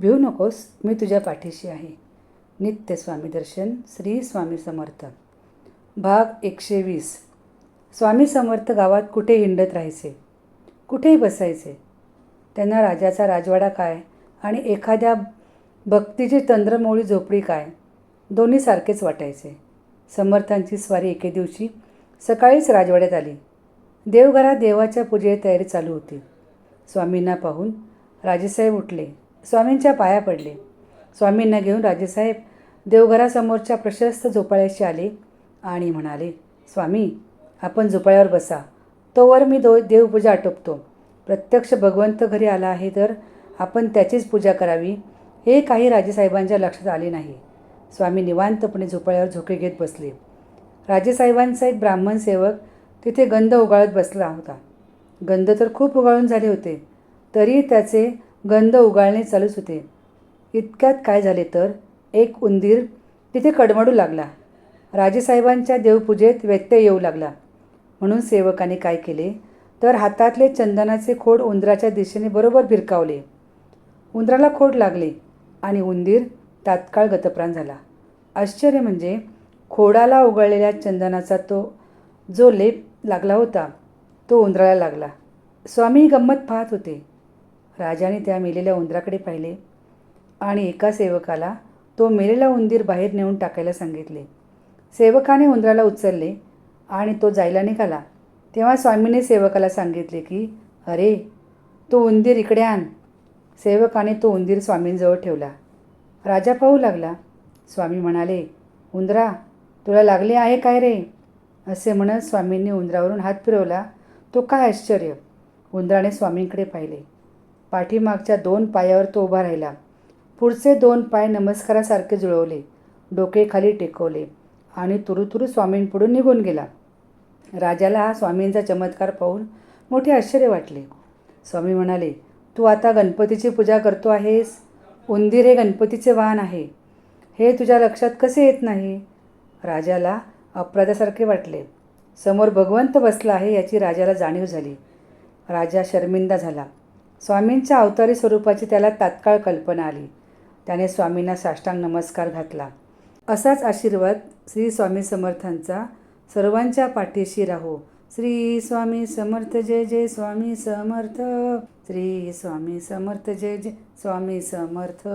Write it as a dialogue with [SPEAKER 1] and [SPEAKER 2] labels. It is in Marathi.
[SPEAKER 1] भिऊ नकोस मी तुझ्या पाठीशी आहे. नित्य स्वामी दर्शन श्री स्वामी समर्थ. भाग एकशे वीस स्वामी समर्थ गावात कुठे हिंडत राहायचे? कुठेही बसायचे? त्यांना राजाचा राजवाडा काय आणि एखाद्या भक्तीची तंद्रमोळी झोपडी काय? दोन्ही सारखेच वाटायचे. समर्थांची स्वारी एके दिवशी सकाळीच राजवाड्यात आली. देवघरात देवाच्या पूजेची तयारी चालू होती. स्वामींना पाहून राजेसाहेब उठले. स्वामींच्या पाया पडले. स्वामींना घेऊन राजेसाहेब देवघरासमोरच्या प्रशस्त झोपाळ्याशी आले आणि म्हणाले स्वामी आपण झोपाळ्यावर बसा. तोवर मी दो देवपूजा आटोपतो. प्रत्यक्ष भगवंत घरी आला आहे तर आपण त्याचीच पूजा करावी. हे काही राजेसाहेबांच्या लक्षात आले नाही. स्वामी निवांतपणे झोपाळ्यावर झोके घेत बसले. राजेसाहेबांचा एक ब्राह्मण सेवक तिथे गंध उगाळत बसला होता. गंध तर खूप उगाळून झाले होते. तरी त्याचे गंध उगाळणे चालूच होते. इतक्यात काय झाले तर? एक उंदीर तिथे कडमडू लागला. राजेसाहेबांच्या देवपूजेत व्यत्यय येऊ लागला. म्हणून सेवकाने काय केले? तर हातातले चंदनाचे खोड उंदराच्या दिशेने बरोबर भिरकावले. उंदराला खोड लागले आणि उंदीर तात्काळ गतप्राण झाला. आश्चर्य म्हणजे खोडाला उगळलेल्या चंदनाचा तो जो लेप लागला होता तो उंदराला लागला. स्वामी गंमत पाहत होते. राजाने त्या मेलेल्या उंदराकडे पाहिले आणि एका सेवकाला तो मेलेला उंदीर बाहेर नेऊन टाकायला सांगितले. सेवकाने उंदराला उचलले आणि तो जायला निघाला. तेव्हा स्वामीने सेवकाला सांगितले की अरे तो उंदीर इकडे आण. सेवकाने तो उंदीर स्वामींजवळ ठेवला. राजा पाहू लागला. स्वामी म्हणाले उंदरा तुला लागले आहे काय रे? असे म्हणत स्वामींनी उंदरावरून हात फिरवला. तो काय आश्चर्य! उंदराने स्वामींकडे पाहिले. पाठीमागच्या दोन पायावर तो उभा राहिला. पुढचे दोन पाय नमस्कारासारखे जुळवले. डोके खाली टेकवले आणि तुरुतुरु स्वामींपुढून निघून गेला. राजाला हा स्वामींचा चमत्कार पाहून मोठे आश्चर्य वाटले. स्वामी म्हणाले तू आता गणपतीची पूजा करतो आहेस? उंदीर हे गणपतीचे वाहन आहे. हे तुझ्या लक्षात कसे येत नाही? राजाला अपराधासारखे वाटले. समोर भगवंत बसला आहे याची राजाला जाणीव झाली. राजा शर्मिंदा झाला. स्वामींच्या अवतारी स्वरूपाची त्याला तात्काळ कल्पना आली. त्याने स्वामींना साष्टांग नमस्कार घातला. असाच आशीर्वाद श्री स्वामी समर्थांचा. सर्वांच्या पाठीशी राहो. श्री स्वामी समर्थ जय जय स्वामी समर्थ. श्री स्वामी समर्थ जय जय स्वामी समर्थ.